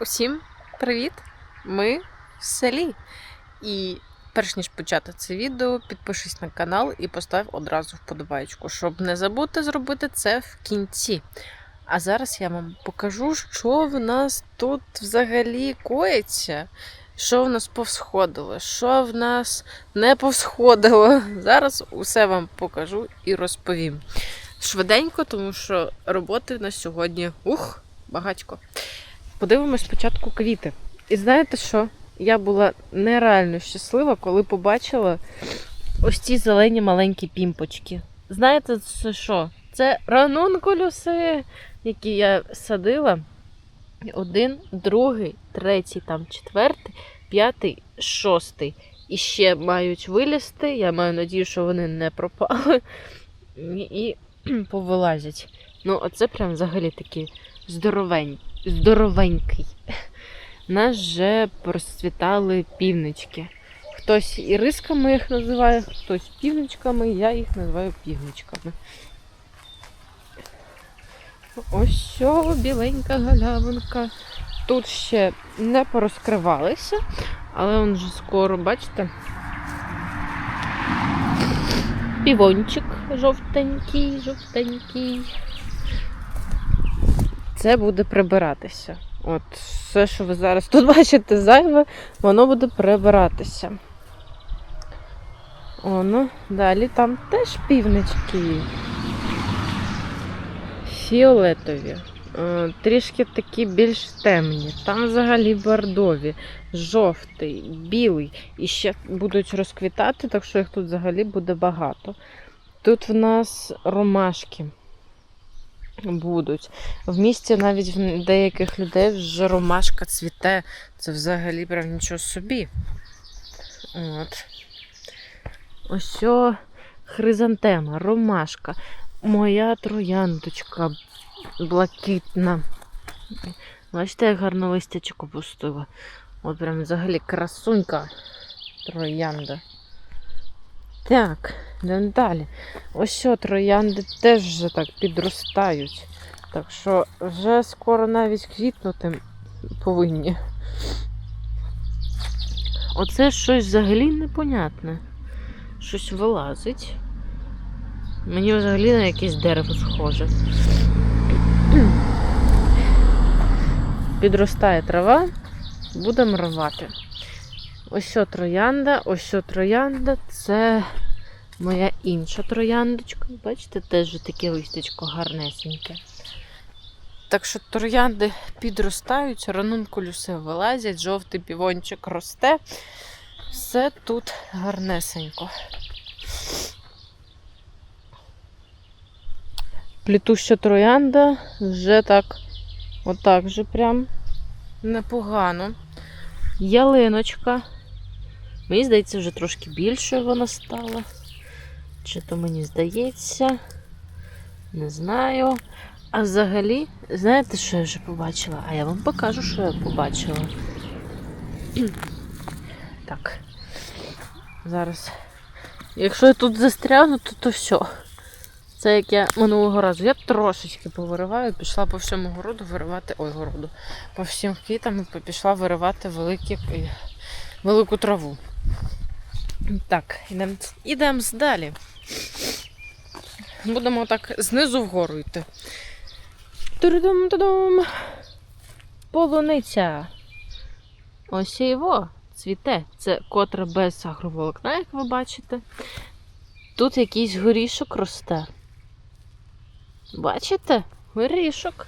Усім привіт! Ми в селі. І перш ніж почати це відео, підпишись на канал і постав одразу вподобайку, щоб не забути зробити це в кінці. А зараз я вам покажу, що в нас тут взагалі коїться, що в нас повсходило, що в нас не повсходило. Зараз усе вам покажу і розповім. Швиденько, тому що роботи на сьогодні ух, багатько. Подивимось спочатку квіти. І знаєте що? Я була нереально щаслива, коли побачила ось ці зелені маленькі пімпочки. Знаєте, це що? Це ранункулюси, які я садила. Один, другий, третій, там четвертий, п'ятий, шостий. І ще мають вилізти. Я маю надію, що вони не пропали і, повилазять. Ну, оце прям взагалі такий здоровень, здоровенький. Нас вже розцвітали півнички. Хтось ірисками їх називає, хтось півничками, я їх називаю півничками. Ось що біленька галявинка. Тут ще не порозкривалися, але він вже скоро, бачите? Півончик жовтенький, жовтенький. Це буде прибиратися. От все, що ви зараз тут бачите зайве, воно буде прибиратися. Оно, далі там теж півнички. Фіолетові. Е, Трішки такі більш темні. Там взагалі бордові, жовтий, білий. І ще будуть розквітати, так що їх тут взагалі буде багато. Тут в нас ромашки будуть. В місті навіть в деяких людей вже ромашка цвіте. Це взагалі прям нічого собі. От. Ось хризантема, ромашка. Моя трояндочка блакитна. Бачите, як гарно листячко пустила. От прям взагалі красунька троянда. Так, йдемо далі. Ось що троянди теж вже так підростають. Так що вже скоро навіть квітнути повинні. Оце щось взагалі непонятне. Щось вилазить. Мені взагалі на якесь дерево схоже. Підростає трава, будемо рвати. Ось що троянда, ось що троянда, це моя інша трояндочка. Бачите, теж таке листячко гарнесеньке. Так що троянди підростають, ранункулюси вилазять, жовтий півончик росте. Все тут гарнесенько. Плітуща троянда вже так, отак вже прям непогано. Ялиночка. Мені здається, вже трошки більше вона стала. Чи то мені здається, не знаю. А взагалі, знаєте, що я вже побачила? А я вам покажу, що я побачила. Так. Зараз. Якщо я тут застрягну, то то все. Це як я минулого разу. Я трошечки повириваю, пішла по всьому городу виривати. Ой, городу. По всім квітам і пішла виривати великі, велику траву. Так, ідемо ідем далі. Будемо так знизу вгору йти. Турдум-тудум. Полуниця. Ось його цвіте. Це котра без агроволокна, як ви бачите. Тут якийсь горішок росте. Бачите? Горішок.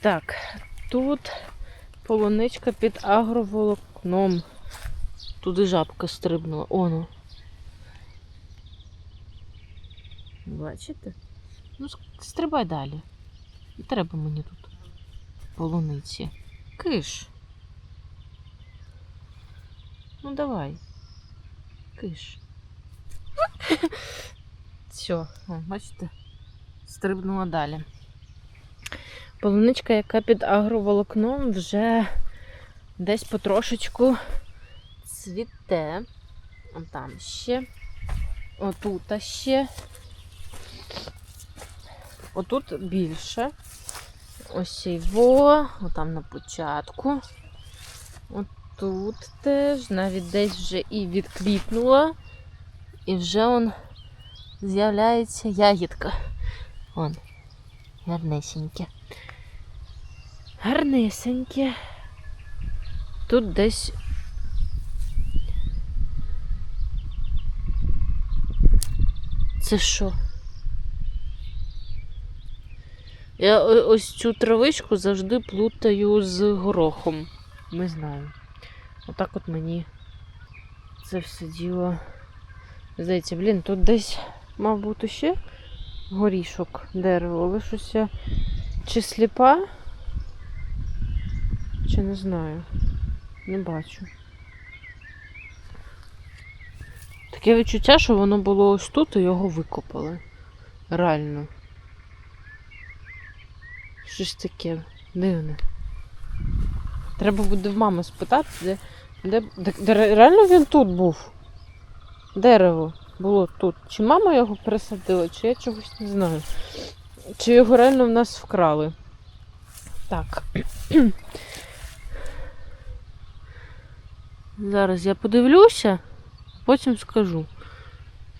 Так, тут полуничка під агроволокном. Туди жабка стрибнула. Оно. Бачите? Ну, стрибай далі. І треба мені тут полуниці. Киш. Ну давай. Киш. Все, бачите, стрибнула далі. Полуничка, яка під агроволокном, вже десь потрошечку цвіте. Там ще. Отут ще. Отут більше. ось його, отам на початку. Отут теж, навіть десь вже і відквітнула. І вже он з'являється ягідка. Вон, гарнесеньке. Гарнесеньке. Тут десь. Це що? Я ось цю травичку завжди плутаю з горохом. Не знаю. Отак от мені це все діло. Здається, блін, тут десь, мав бути ще горішок дерево, але щось я чи сліпа, чи не знаю. Не бачу. Таке відчуття, що воно було ось тут і його викопали. Реально. Щось таке дивне. Треба буде в мами спитати, де, де, де, де реально він тут був. Дерево було тут. Чи мама його пересадила, чи я чогось не знаю. Чи його реально в нас вкрали. Так. Зараз я подивлюся, потім скажу,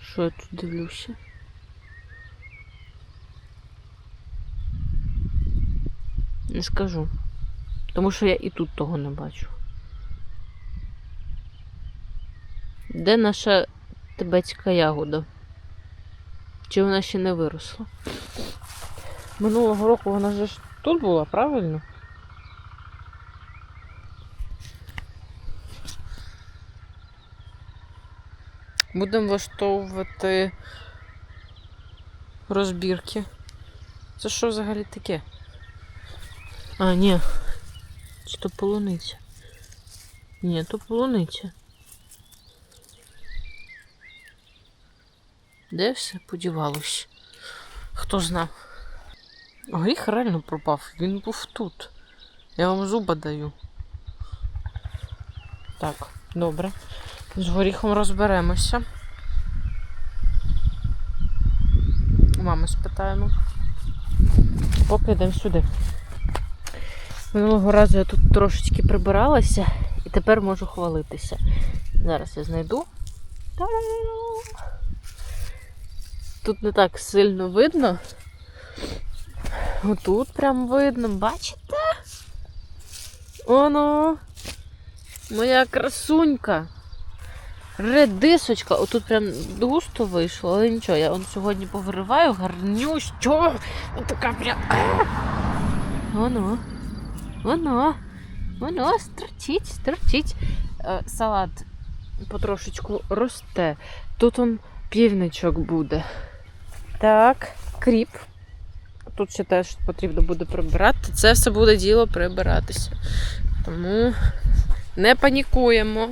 що я тут дивлюся. Не скажу. Тому що я і тут того не бачу. Де наша тибетська ягода? Чи вона ще не виросла? Минулого року вона ж тут була, правильно? Будемо влаштовувати розбірки. Це що взагалі таке? А, ні. Чи то полуниця? Ні, то полуниця. Де все подівалось? Хто знав? Горіх реально пропав. Він був тут. Я вам зуба даю. Так, добре. З горіхом розберемося. Мами спитаємо. Поки йдемо сюди. Минулого разу я тут трошечки прибиралася і тепер можу хвалитися. Зараз я знайду. Тут не так сильно видно. Отут прям видно, бачите? Оно. Моя красунька. Редисочка. Отут прям густо вийшло, але нічого, я он сьогодні повириваю гарнющу. Така прям. Воно. Воно. Воно стерчить, стерчить. Е, Салат потрошечку росте. Тут он півничок буде. Так, кріп. Тут ще теж потрібно буде прибирати. Це все буде діло прибиратися. Тому не панікуємо.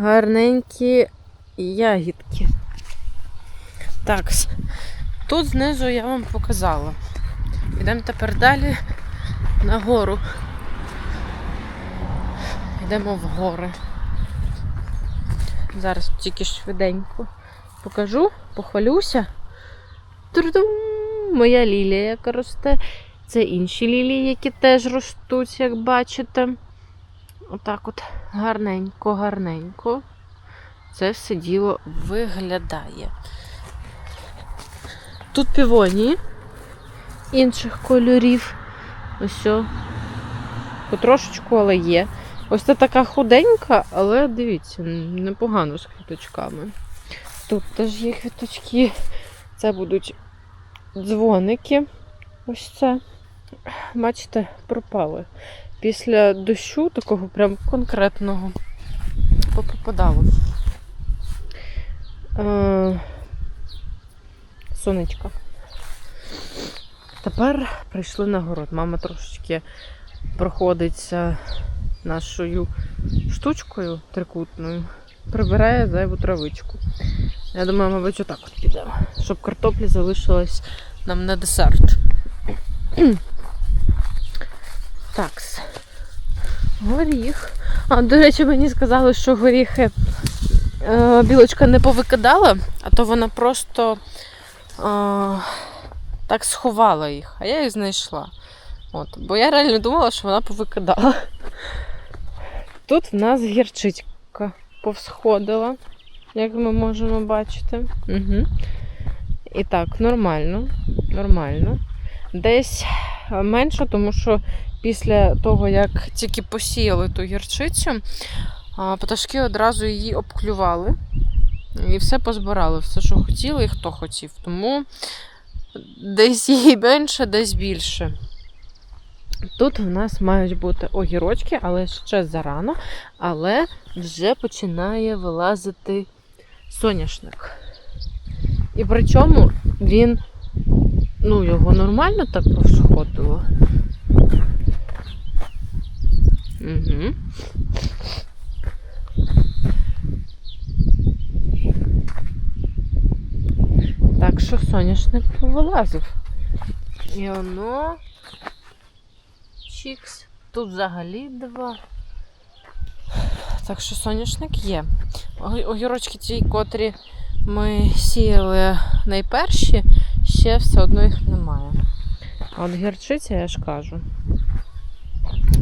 Гарненькі ягідки. Так, тут знизу я вам показала. Йдемо тепер далі нагору. Йдемо в гори. Зараз тільки швиденько покажу, похвалюся. Трудум! Моя лілія, яка росте. Це інші лілії, які теж ростуть, як бачите. Отак от гарненько, гарненько. Це все діло виглядає. Тут півонії інших кольорів. Ось. о. Потрошечку, але є. Ось це така худенька, але дивіться, непогано з квіточками. Тут теж є квіточки. Це будуть дзвоники. Ось це. Бачите, пропали. Після дощу такого прям конкретного попадало. Е, сонечка. Тепер прийшли на город. Мама трошечки проходиться нашою штучкою трикутною, прибирає зайву травичку. Я думаю, мабуть, отак от підемо, щоб картоплі залишилось нам на десерт. Такс. Горіх. А, до речі, мені сказали, що горіхи е, білочка не повикидала, а то вона просто е, так сховала їх, а я їх знайшла. От, бо я реально думала, що вона повикидала. Тут в нас гірчичка повсходила, як ми можемо бачити. Угу. І так, нормально. Нормально. Десь е, менше, тому що після того, як тільки посіяли ту гірчицю, пташки одразу її обклювали. І все позбирали, все, що хотіли і хто хотів. Тому десь її менше, десь більше. Тут в нас мають бути огірочки, але ще зарано, але вже починає вилазити соняшник. І причому він, ну, його нормально так повсходило. Так що соняшник повилазив. І воно. Чікс. Тут взагалі два. Так що соняшник є. Огірочки ті, котрі ми сіяли найперші, ще все одно їх немає. А от гірчиця, я ж кажу.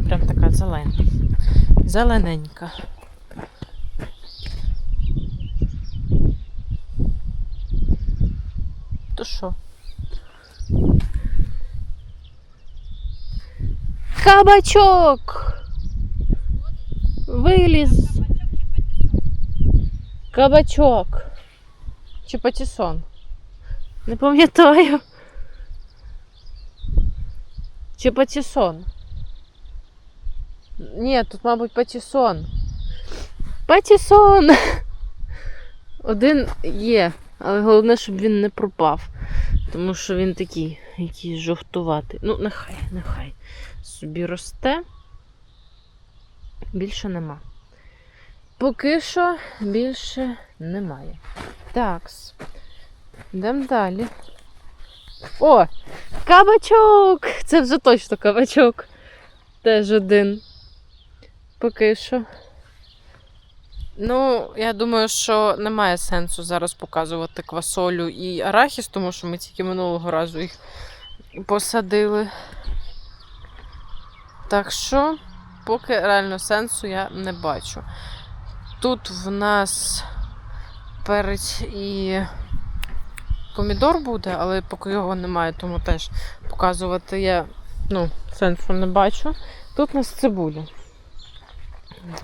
Прям така зелена. Зелененька. То що? Кабачок! Виліз. Кабачок. Чи патісон? Не пам'ятаю. Чи патісон? Ні, тут, мабуть, патісон. Патісон! Один є, але головне, щоб він не пропав. Тому що він такий, якийсь жовтуватий. Ну, нехай, нехай. Собі росте. Більше нема. Поки що більше немає. Такс. Йдемо далі. О! Кабачок! Це вже точно кабачок. Теж один. Поки що. Ну, я думаю, що немає сенсу зараз показувати квасолю і арахіс, тому що ми тільки минулого разу їх посадили. Так що, поки реально сенсу я не бачу. Тут в нас перець і помідор буде, але поки його немає, тому теж показувати я ну, сенсу не бачу. Тут у нас цибуля.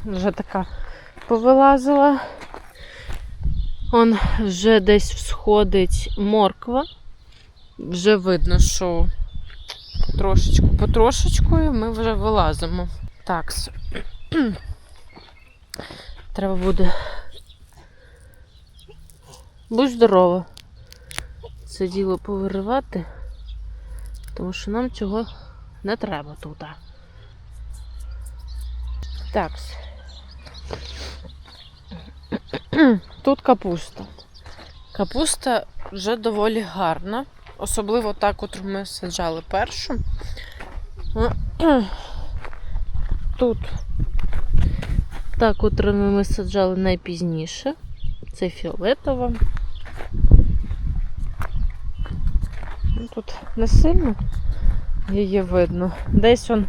Вже така повилазила. Он вже десь всходить морква. Вже видно, що трошечку потрошечкою ми вже вилазимо. Так. Треба буде. Будь здорова. Це діло повиривати, тому що нам цього не треба тут. Так. Тут капуста. Капуста вже доволі гарна. Особливо та, котру ми саджали першу. Тут та, котру ми саджали найпізніше. Це фіолетова. Ну, Тут не сильно її видно. Десь он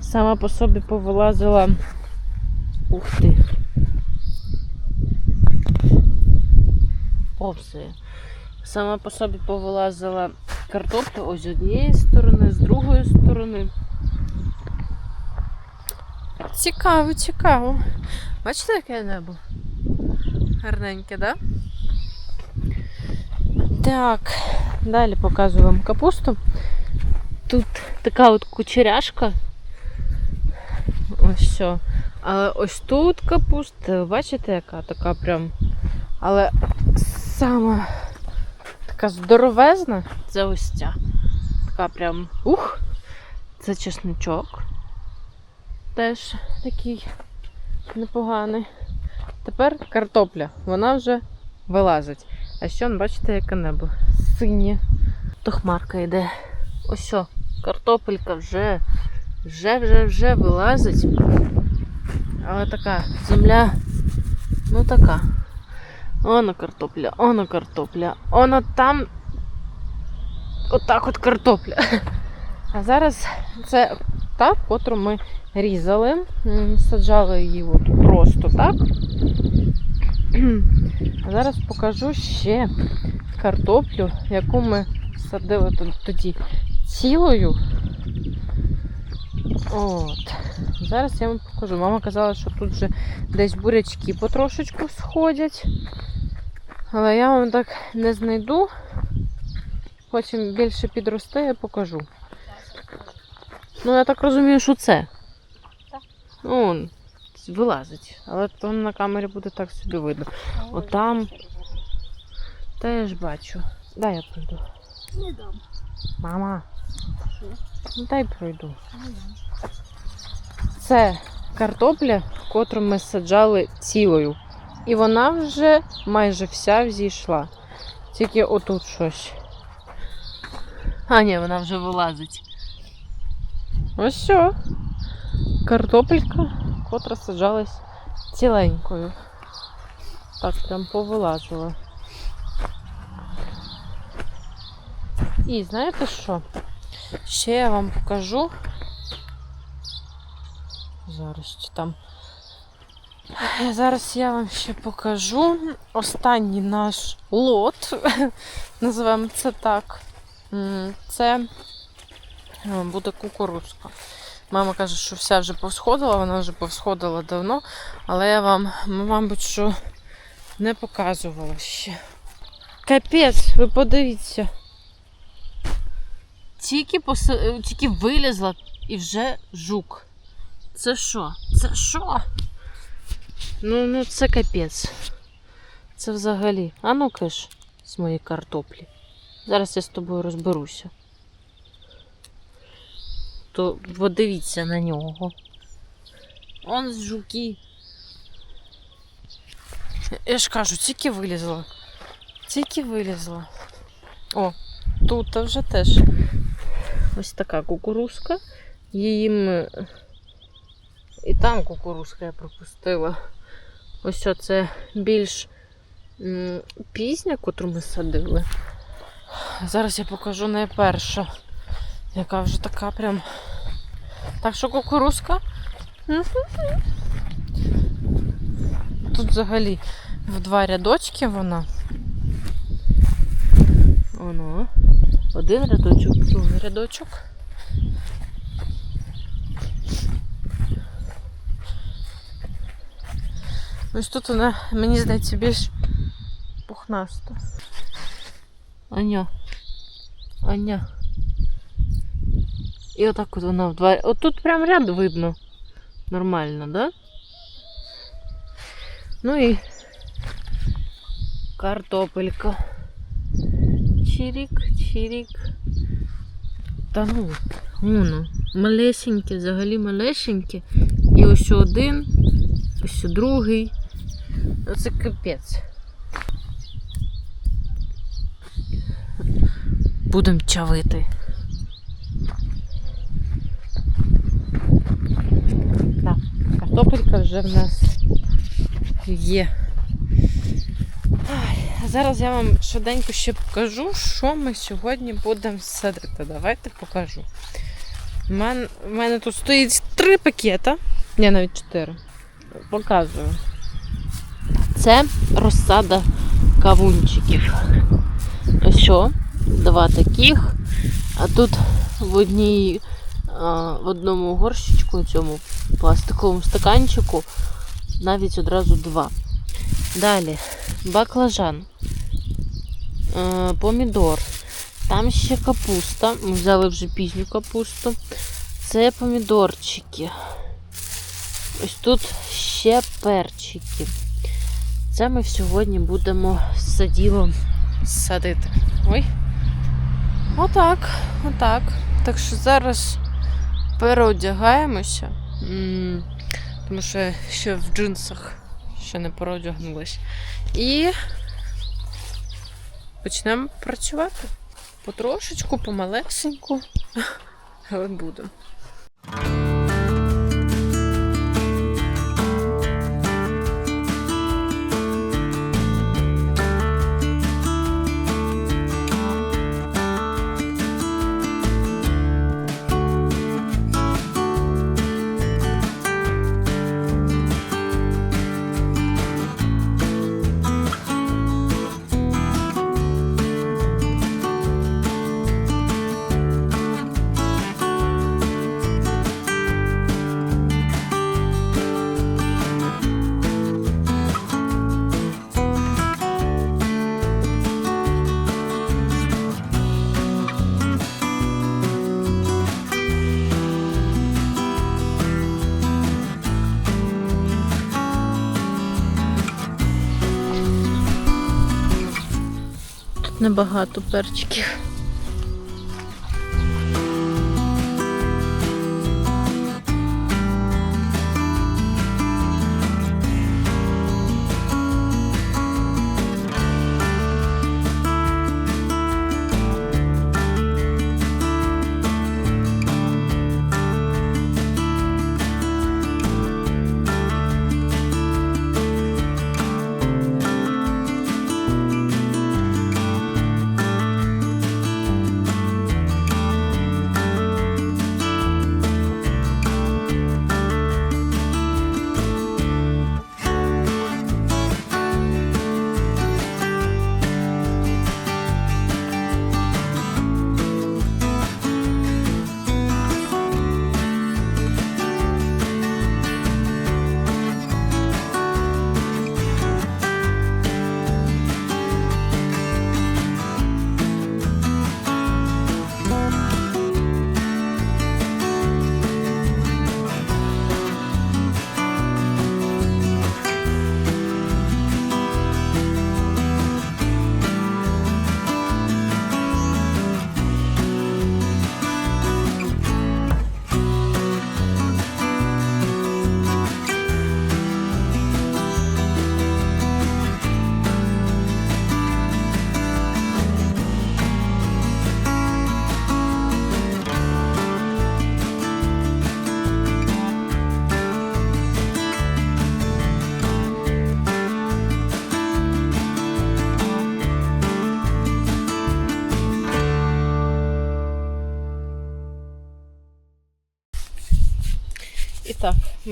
сама по собі повилазила. Ух ти. Повзає. Сама по собі повилазила картопля ось з однієї сторони, з другої сторони. Цікаво, цікаво. Бачите, яке небо? Гарненьке, да? Так, далі показую вам капусту. Тут така от кучеряшка. Ось все. Але ось тут капуста, бачите, яка така прям. Але сама така здоровезна, це ось ця. Така прям ух! Це чесничок. Теж такий непоганий. Тепер картопля. Вона вже вилазить. А ще, бачите, яке небо. Синє. То хмарка йде. Ось картопелька вже, вже, вже, вже вилазить. Але така земля, ну така. Оно картопля, оно картопля, оно там. отак от картопля. А зараз це та, котру ми різали, саджали її от просто так. А зараз покажу ще картоплю, яку ми садили тоді цілою. От. Зараз я вам покажу. Мама казала, що тут вже десь бурячки потрошечку сходять. Але я вам так не знайду. Потім більше підросте, я покажу. Ну, я так розумію, що це. Так. Ну, он вилазить. Але то на камері буде так собі видно. Отам. Та я ж бачу. Дай я пройду. Не дам. Мама. Що? Ну дай пройду. Це картопля, котру ми саджали цілою. І вона вже майже вся взійшла. Тільки отут щось. А, ні, вона вже вилазить. Ось все. Картопелька, котра саджалась ціленькою. Так, прям повилазила. І знаєте що? Ще я вам покажу. Зараз чи там. Зараз я вам ще покажу останній наш лот. Називаємо це так. Це е, буде кукурузка. Мама каже, що вся вже повсходила, вона вже повсходила давно, але я вам, мабуть, що не показувала ще. Капець, ви подивіться. Тільки, пос... е, Тільки вилізла і вже жук. Це що? Це що? Ну, ну це капець. Це взагалі. А ну киш з моєї картоплі. Зараз я з тобою розберуся. То подивіться на нього. Он з жуки. Я ж кажу, тільки вилізла. Тільки вилізла. О, тут вже теж ось така кукурузка. Її ми і там кукурузка я пропустила. Ось це більш пізня, котру ми садили. Зараз я покажу найперша, яка вже така прям. Так що кукурузка. Тут взагалі в два рядочки вона. Воно. Один рядочок, другий рядочок. Ось тут вона, мені здається, більш пухнаста. Аня. Аня. І отак от вона в два. От тут прям ряд видно. Нормально, да? Ну і картопелька. Чирік, чирік. Та ну, воно. Малесеньке, взагалі малесеньке. І ось один, ось другий. Це капець. Будемо чавити. Так, картопелька вже в нас є. Зараз я вам швиденько ще покажу, що ми сьогодні будемо садити. Давайте покажу. У мене, мене тут стоїть три пакета. Ні, навіть чотири. Показую. Це розсада кавунчиків. Ось що, два таких. А тут в одній, в одному горщичку, цьому пластиковому стаканчику, навіть одразу два. Далі баклажан, помідор. Там ще капуста. Ми взяли вже пізню капусту. Це помідорчики. Ось тут ще перчики. Це ми сьогодні будемо з саділом садити. Ой. Отак, отак. Так що зараз переодягаємося. Тому що ще в джинсах ще не переодягнулась. І почнемо працювати. Потрошечку, помалесеньку. Але будемо. Небагато перчиків.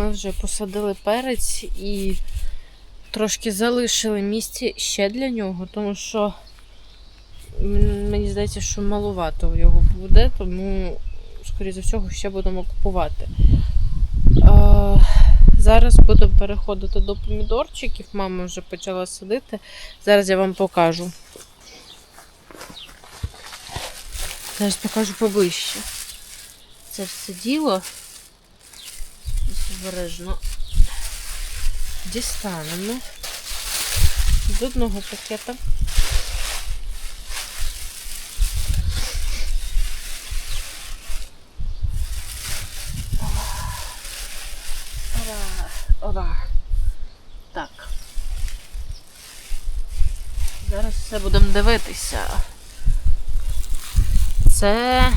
Ми вже посадили перець і трошки залишили місце ще для нього, тому що мені здається, що малувато його буде, тому, скоріше за всього, ще будемо купувати. Зараз будемо переходити до помідорчиків. Мама вже почала садити. Зараз я вам покажу. Зараз покажу поближче. Це все діло. Обережно дістанемо з одного пакета. Ора. Так. Зараз все будемо дивитися. Це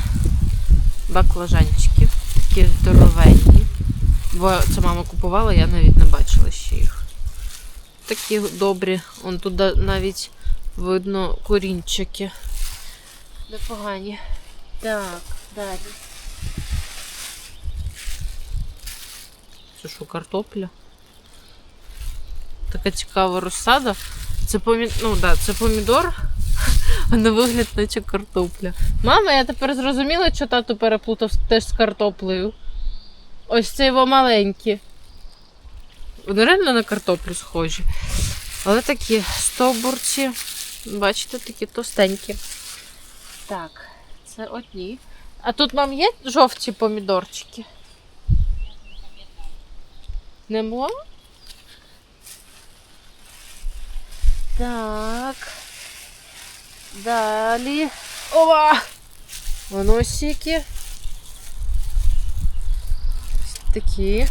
баклажанчики, такі здоровенні. Бо це мама купувала, я навіть не бачила ще їх. Такі добрі. Он туди навіть видно корінчики. Непогані. Так, далі. Це що, картопля? Така цікава розсада. Це помі... ну, да, це помідор, а на вигляд наче картопля. Мама, я тепер зрозуміла, що тату переплутав теж з картоплею. Ось це його маленькі. Вони реально на картоплю схожі. Але такі стовбурці, бачите, такі товстенькі. Так, це одні. А тут вам є жовті помідорчики? Нема? Так. Далі. Ова! Воно сіки. Такі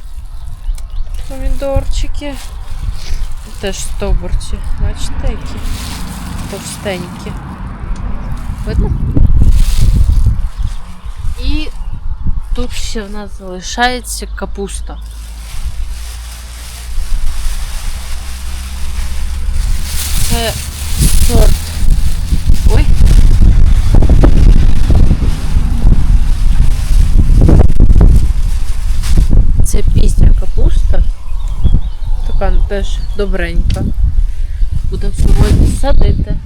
помідорчики. Теж стовбурці. Бачите, які товстенькі. Видно? І тут ще в нас залишається капуста. Це сорт. Ой. Це пісня капуста. Така теж добренька. Будемо сьогодні садити.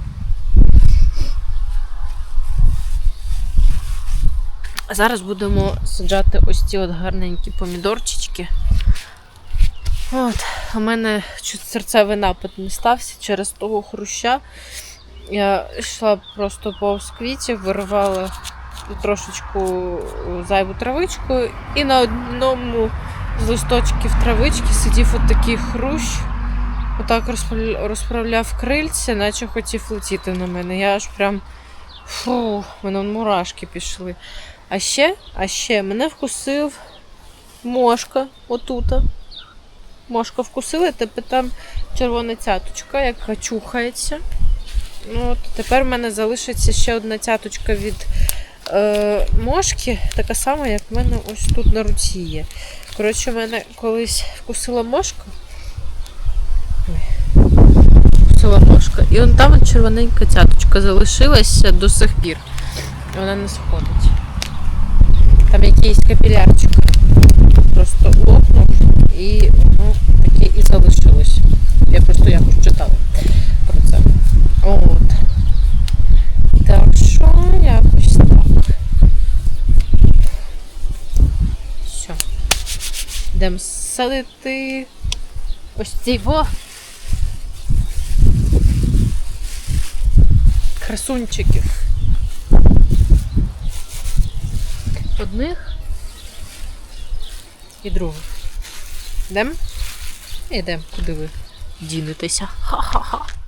Зараз будемо саджати ось ці от гарненькі помідорчички. От, у мене серцевий напад не стався через того хруща. Я йшла просто повз квітів, виривала трошечку зайву травичку, і на одному з листочків травички сидів от такий хрущ. отак розправляв крильця, наче хотів летіти на мене. Я аж прям фу, мене мурашки пішли. А ще, а ще мене вкусив мошка отута. Мошка вкусила, тепер там червона цяточка, яка чухається. Ну, от тепер в мене залишиться ще одна цяточка від е, мошки, така сама, як в мене ось тут на руці є. Коротше, мене колись вкусила мошка. Вкусила мошка. І он там червоненька цяточка залишилася до сих пір. Вона не сходить. Там якийсь капілярчик просто лопнув і воно таке і залишилось. Я просто якось читала про це. От. Так що якось так. Все. Йдемо садити ось ці во. Красунчиків. Одних і других. Йдемо? Йдемо, куди ви дінетеся. Ха-ха-ха.